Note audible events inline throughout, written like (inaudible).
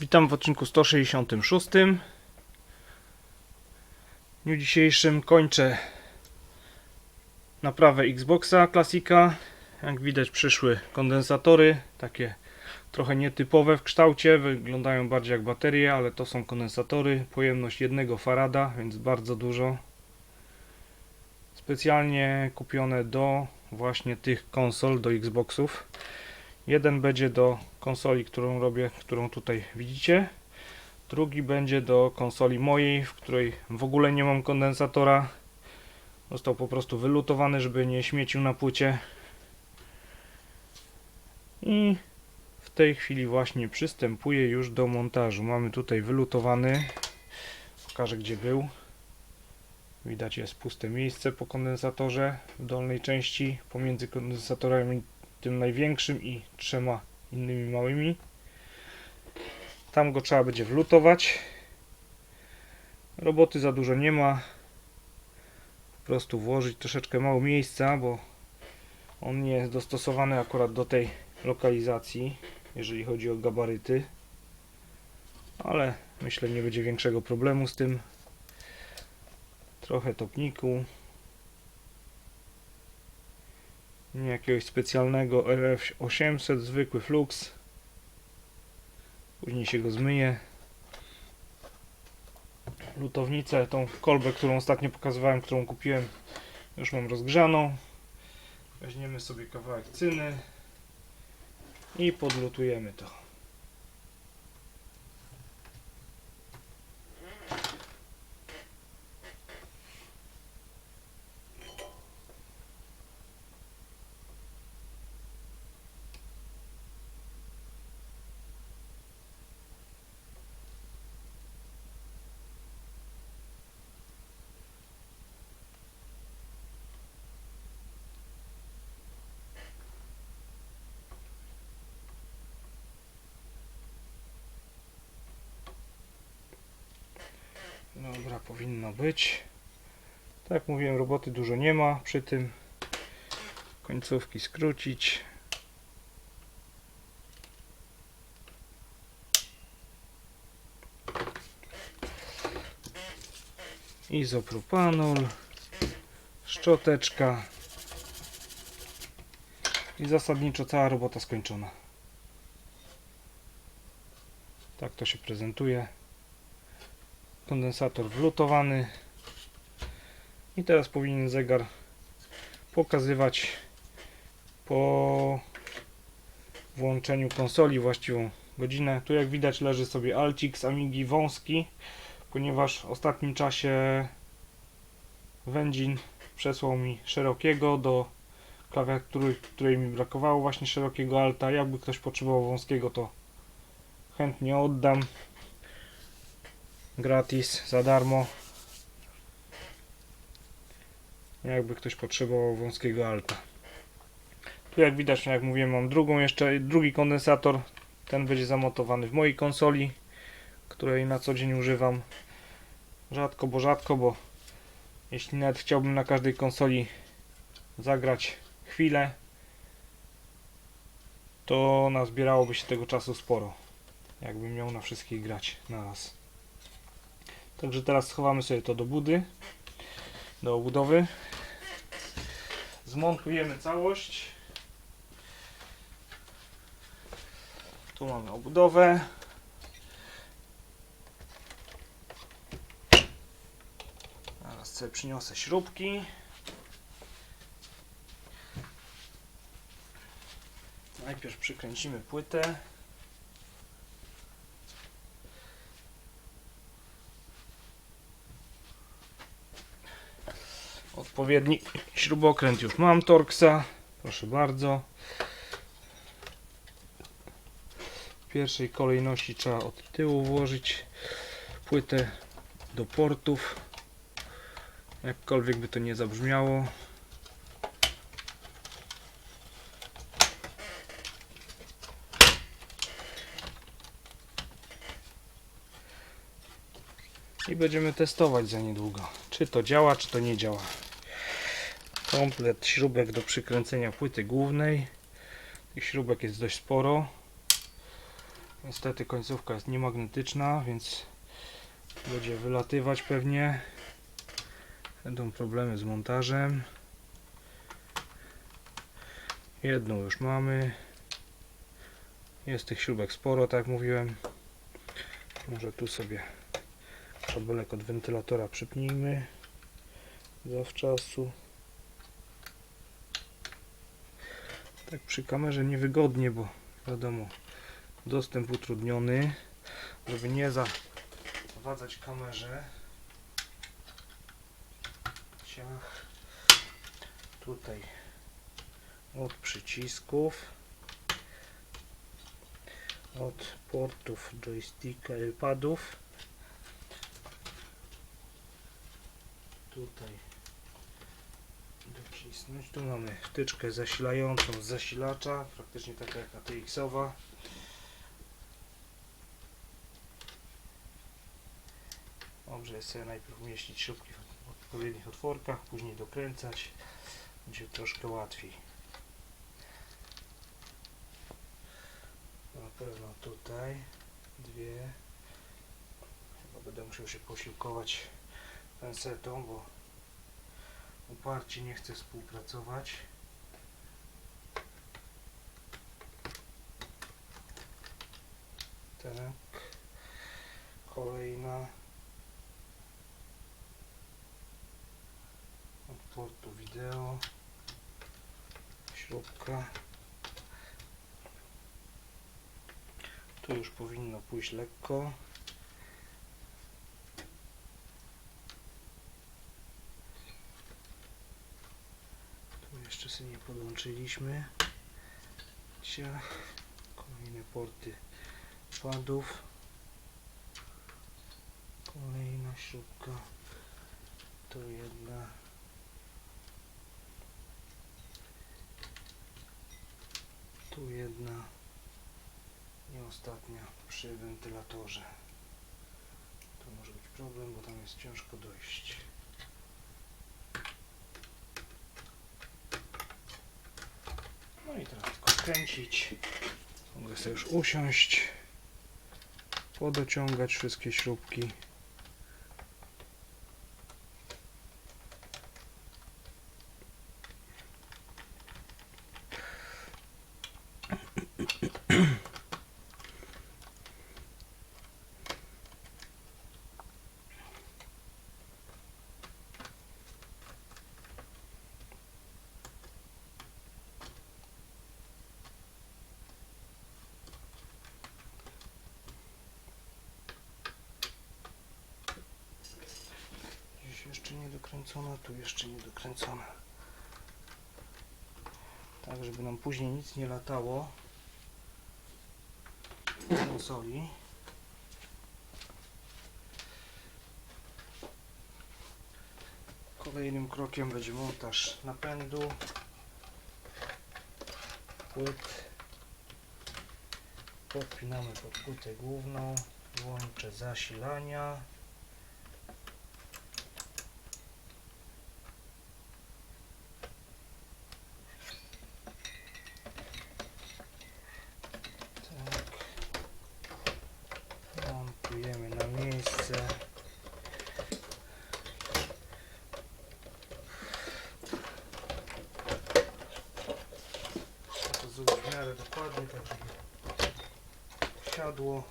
Witam w odcinku 166. W dniu dzisiejszym kończę naprawę Xboxa klasika. Jak widać przyszły kondensatory, takie trochę nietypowe w kształcie, wyglądają bardziej jak baterie, ale to są kondensatory. Pojemność 1 farada, więc bardzo dużo. Specjalnie kupione do właśnie tych konsol, do Xboxów. Jeden będzie do konsoli, którą robię, którą tutaj widzicie. Drugi będzie do konsoli mojej, w której w ogóle nie mam kondensatora. Został po prostu wylutowany, żeby nie śmiecił na płycie. I w tej chwili właśnie przystępuję już do montażu. Mamy tutaj wylutowany. Pokażę gdzie był. Widać jest puste miejsce po kondensatorze w dolnej części pomiędzy kondensatorami tym największym i trzema innymi małymi. Tam go trzeba będzie wlutować. Roboty za dużo nie ma. Po prostu włożyć troszeczkę mało miejsca, bo on nie jest dostosowany akurat do tej lokalizacji, jeżeli chodzi o gabaryty. Ale myślę nie będzie większego problemu z tym. Trochę topniku. Nie jakiegoś specjalnego RF800, zwykły flux. Później się go zmyje. Lutownicę, tą kolbę, którą ostatnio pokazywałem, którą kupiłem, już mam rozgrzaną. Weźmiemy sobie kawałek cyny i podlutujemy to. Powinno być. Tak jak mówiłem, roboty dużo nie ma przy tym. Końcówki skrócić. Izopropanol. Szczoteczka. I zasadniczo cała robota skończona. Tak to się prezentuje kondensator wlutowany i teraz powinien zegar pokazywać po włączeniu konsoli właściwą godzinę. Tu jak widać leży sobie Altix Amigi wąski, ponieważ w ostatnim czasie Wędzin przesłał mi szerokiego do klawiatury, której mi brakowało właśnie szerokiego alta. Jakby ktoś potrzebował wąskiego to chętnie oddam gratis, za darmo. Jakby ktoś potrzebował wąskiego alta. Tu jak widać, jak mówiłem, mam drugą jeszcze, drugi kondensator. Ten będzie zamontowany w mojej konsoli, której na co dzień używam. Rzadko, bo rzadko, bo jeśli nawet chciałbym na każdej konsoli zagrać chwilę, to nazbierałoby się tego czasu sporo. Jakbym miał na wszystkich grać na raz. Także teraz schowamy sobie to do budy, do obudowy. Zmontujemy całość. Tu mamy obudowę. Teraz sobie przyniosę śrubki. Najpierw przykręcimy płytę. Odpowiedni śrubokręt. Już mam Torxa proszę bardzo. W pierwszej kolejności trzeba od tyłu włożyć płytę do portów. Jakkolwiek by to nie zabrzmiało. I będziemy testować za niedługo. Czy to działa czy to nie działa komplet śrubek do przykręcenia płyty głównej. Tych śrubek jest dość sporo. Niestety końcówka jest niemagnetyczna, więc będzie wylatywać pewnie. Będą problemy z montażem. Jedną już mamy. Jest tych śrubek sporo, tak jak mówiłem. Może tu sobie kabelek od wentylatora przypnijmy zawczasu. Tak przy kamerze niewygodnie, bo wiadomo, dostęp utrudniony, żeby nie zawadzać kamerze. Ciach. Tutaj od przycisków, od portów joysticka padów. Tutaj docisnąć. Tu mamy wtyczkę zasilającą z zasilacza, praktycznie taka jak ATX-owa. Dobrze jest sobie najpierw umieścić śrubki w odpowiednich otworkach, później dokręcać. Będzie troszkę łatwiej. Na pewno tutaj dwie. Chyba będę musiał się posiłkować pensetą, bo uparcie nie chce współpracować. Tak. Kolejna. Od portu wideo. Śrubka. Tu już powinno pójść lekko. Nie podłączyliśmy. Ciach. Kolejne porty padów. Kolejna śrubka. Tu jedna. Tu jedna. I ostatnia przy wentylatorze. To może być problem, bo tam jest ciężko dojść. No i teraz tylko kręcić. Mogę sobie już usiąść, podociągać wszystkie śrubki. Gdzieś jeszcze nie dokręcona, tu jeszcze nie dokręcona. Tak, żeby nam później nic nie latało z konsoli. Kolejnym krokiem będzie montaż napędu, płyt. Podpinamy pod płytę główną, włączę zasilania. Tak. Montujemy na miejsce. Trzeba to zrobić w miarę dokładnie, tak żeby siadło.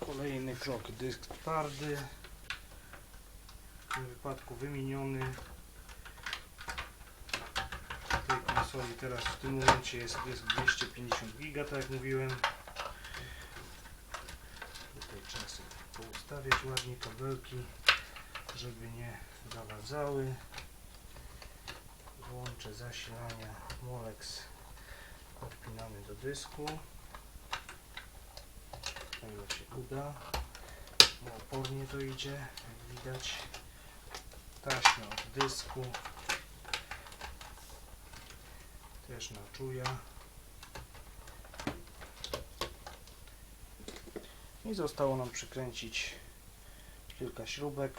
Kolejny krok, dysk twardy. W tym wypadku wymieniony tej konsoli teraz w tym momencie jest dysk 250 giga, tak jak mówiłem. Tutaj sobie poustawiać ładnie kabelki, żeby nie zawadzały. Włączę zasilania Molex. Podpinamy do dysku. O ile się uda. Bo opornie to idzie, jak widać. Taśma od dysku też na czuja. I zostało nam przykręcić kilka śrubek.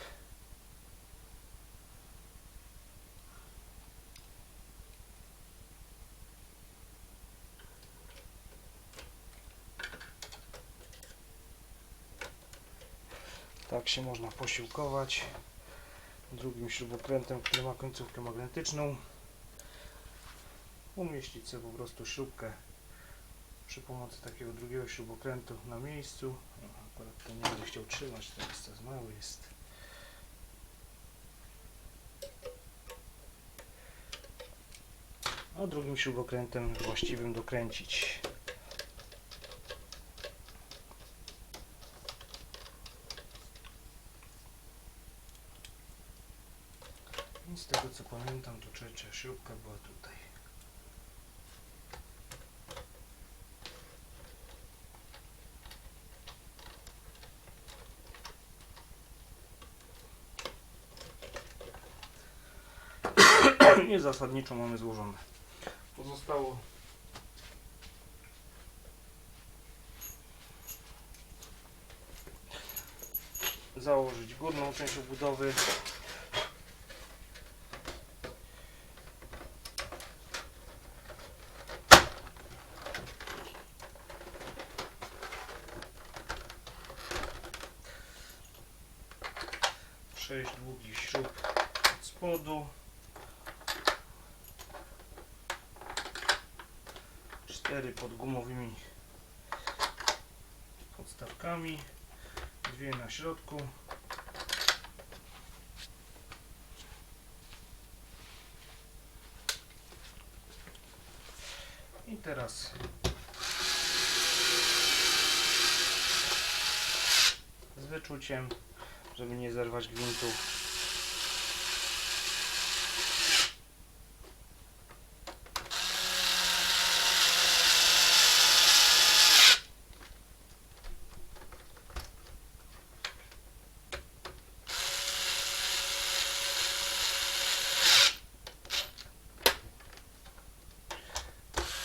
Się można posiłkować. Drugim śrubokrętem, który ma końcówkę magnetyczną. Umieścić sobie po prostu śrubkę przy pomocy takiego drugiego śrubokrętu na miejscu. No, akurat to nie będę chciał trzymać, to jest jest. A drugim śrubokrętem właściwym dokręcić. Tego co pamiętam, to trzecia śrubka była tutaj. (coughs) Nie zasadniczo mamy złożone. Pozostało założyć górną część obudowy. Długich śrub od spodu. cztery pod gumowymi podstawkami, dwie na środku. I teraz z wyczuciem, żeby nie zerwać gwintu.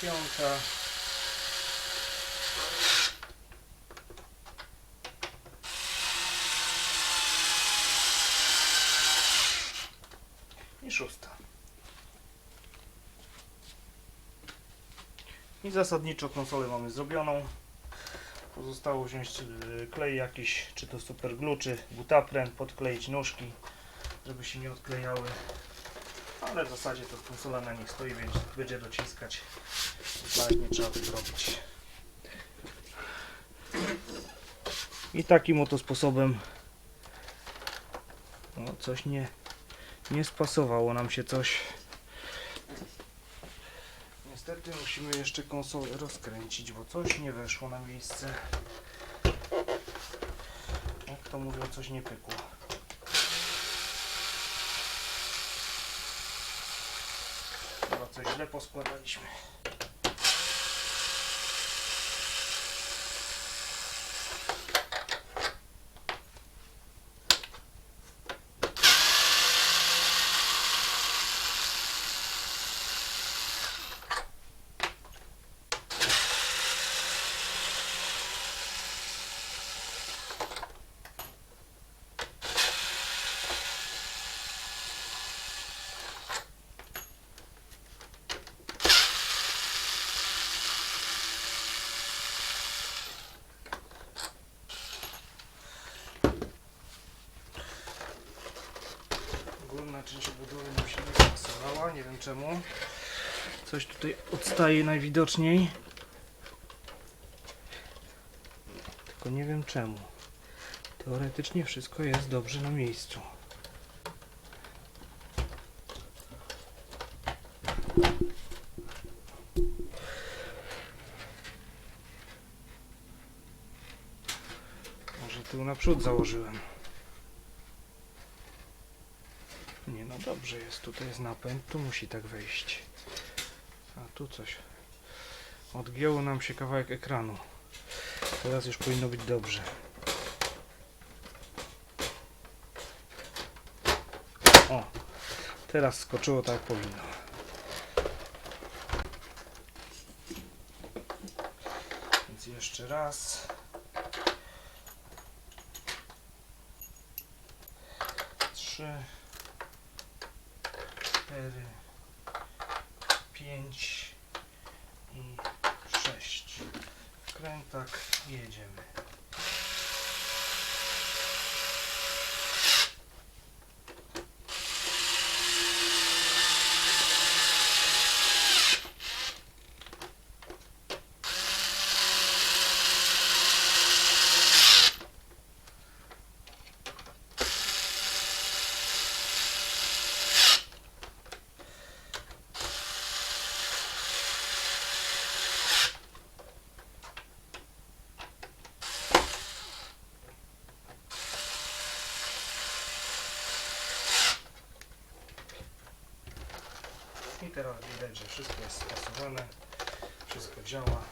Piąta. I szósta. I zasadniczo konsolę mamy zrobioną. Pozostało wziąć y, klej jakiś, czy to super glue, czy butapren, podkleić nóżki, żeby się nie odklejały. Ale w zasadzie to konsola na nich stoi, więc będzie dociskać. Nawet nie trzeba tego robić. I takim oto sposobem no, coś nie, nie spasowało nam się coś. Niestety musimy jeszcze konsolę rozkręcić, bo coś nie weszło na miejsce. Jak to mówią, coś nie pykło. Chyba coś źle poskładaliśmy. Część obudowy nam się nie nie wiem czemu. Coś tutaj odstaje najwidoczniej. Tylko nie wiem czemu. Teoretycznie wszystko jest dobrze na miejscu. Może tył naprzód założyłem. Nie, no dobrze jest. Tutaj jest napęd, tu musi tak wejść. A tu coś. Odgięło nam się kawałek ekranu. Teraz już powinno być dobrze. O, teraz skoczyło tak jak powinno. Więc jeszcze raz. Trzy cztery, pięć i sześć. Wkrętak i jedziemy. Teraz widać, że wszystko jest spasowane, wszystko działa.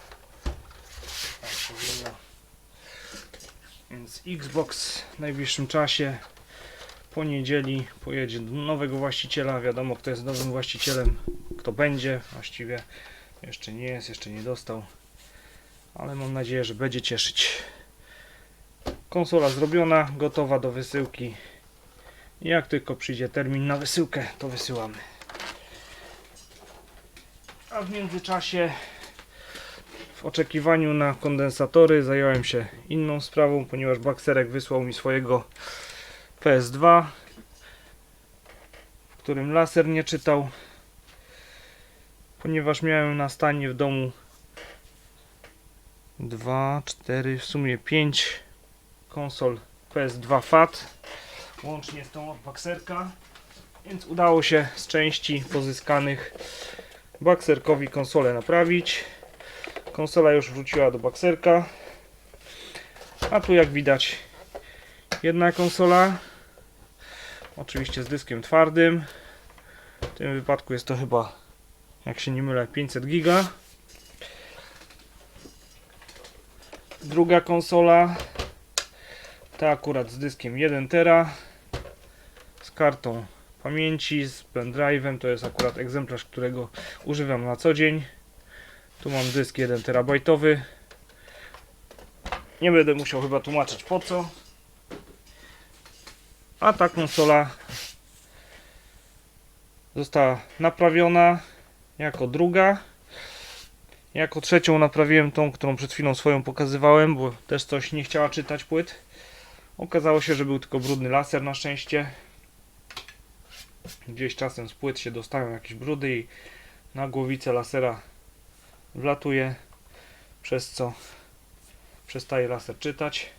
Tak powinno. Więc Xbox w najbliższym czasie po niedzieli pojedzie do nowego właściciela. Wiadomo, kto jest nowym właścicielem, kto będzie. Właściwie jeszcze nie jest, jeszcze nie dostał. Ale mam nadzieję, że będzie cieszyć. Konsola zrobiona, gotowa do wysyłki. Jak tylko przyjdzie termin na wysyłkę, to wysyłamy. A w międzyczasie w oczekiwaniu na kondensatory zająłem się inną sprawą, ponieważ Bakserek wysłał mi swojego PS2, w którym laser nie czytał, ponieważ miałem na stanie w domu 2, 4, w sumie 5 konsol PS2 FAT, łącznie z tą od Bakserka, więc udało się z części pozyskanych Bakserkowi konsolę naprawić. Konsola już wróciła do Bakserka. A tu jak widać jedna konsola. Oczywiście z dyskiem twardym. W tym wypadku jest to chyba, jak się nie mylę, 500 giga. Druga konsola. Ta akurat z dyskiem 1 tera. Z kartą pamięci, z pendrive'em. To jest akurat egzemplarz, którego używam na co dzień. Tu mam dysk 1 terabajtowy. Nie będę musiał chyba tłumaczyć po co. A ta konsola została naprawiona jako druga. Jako trzecią naprawiłem tą, którą przed chwilą swoją pokazywałem, bo też coś nie chciała czytać płyt. Okazało się, że był tylko brudny laser na szczęście. Gdzieś czasem z płyt się dostają jakieś brudy i na głowicę lasera wlatuje, przez co przestaje laser czytać.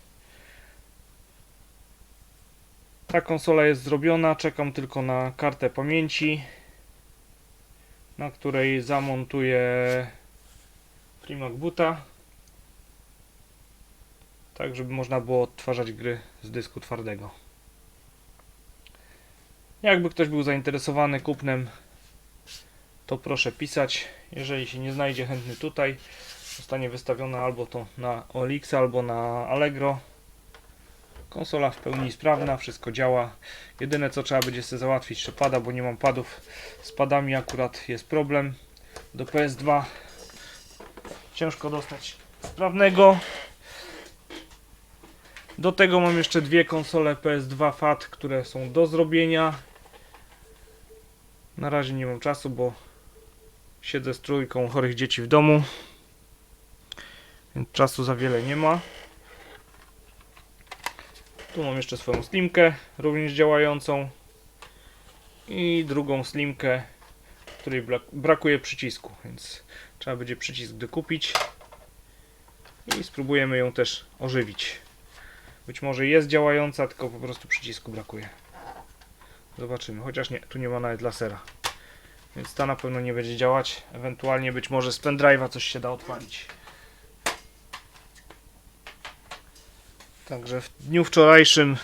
Ta konsola jest zrobiona, czekam tylko na kartę pamięci, na której zamontuję Primac Boota, tak żeby można było odtwarzać gry z dysku twardego. Jakby ktoś był zainteresowany kupnem, to proszę pisać. Jeżeli się nie znajdzie chętny tutaj, zostanie wystawiona albo to na OLX, albo na Allegro. Konsola w pełni sprawna, wszystko działa. Jedyne co trzeba będzie sobie załatwić to pada, bo nie mam padów. Z padami akurat jest problem. Do PS2 ciężko dostać sprawnego. Do tego mam jeszcze dwie konsole PS2 FAT, które są do zrobienia. Na razie nie mam czasu, bo siedzę z trójką chorych dzieci w domu. Więc czasu za wiele nie ma. Tu mam jeszcze swoją slimkę, również działającą. I drugą slimkę, której brak- brakuje przycisku, więc trzeba będzie przycisk dokupić. I spróbujemy ją też ożywić. Być może jest działająca, tylko po prostu przycisku brakuje. Zobaczymy, chociaż nie, tu nie ma nawet lasera. Więc ta na pewno nie będzie działać. Ewentualnie być może z pendrive'a coś się da odpalić. Także w dniu wczorajszym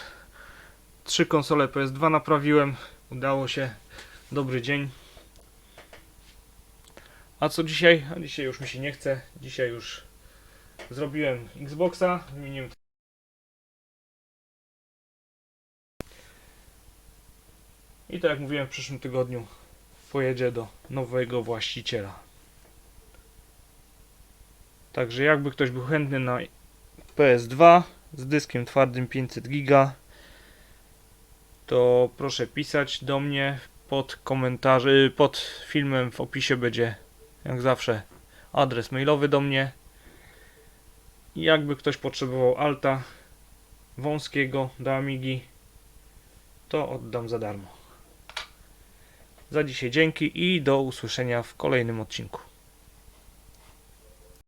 trzy konsole PS2 naprawiłem. Udało się. Dobry dzień. A co dzisiaj? A dzisiaj już mi się nie chce. Dzisiaj już zrobiłem Xboxa. Wymieniłem I tak jak mówiłem w przyszłym tygodniu pojedzie do nowego właściciela. Także jakby ktoś był chętny na PS2 z dyskiem twardym 500 giga, to proszę pisać do mnie pod komentarzy, pod filmem w opisie będzie jak zawsze adres mailowy do mnie. I jakby ktoś potrzebował alta wąskiego do Amigi, to oddam za darmo. Za dzisiaj dzięki i do usłyszenia w kolejnym odcinku.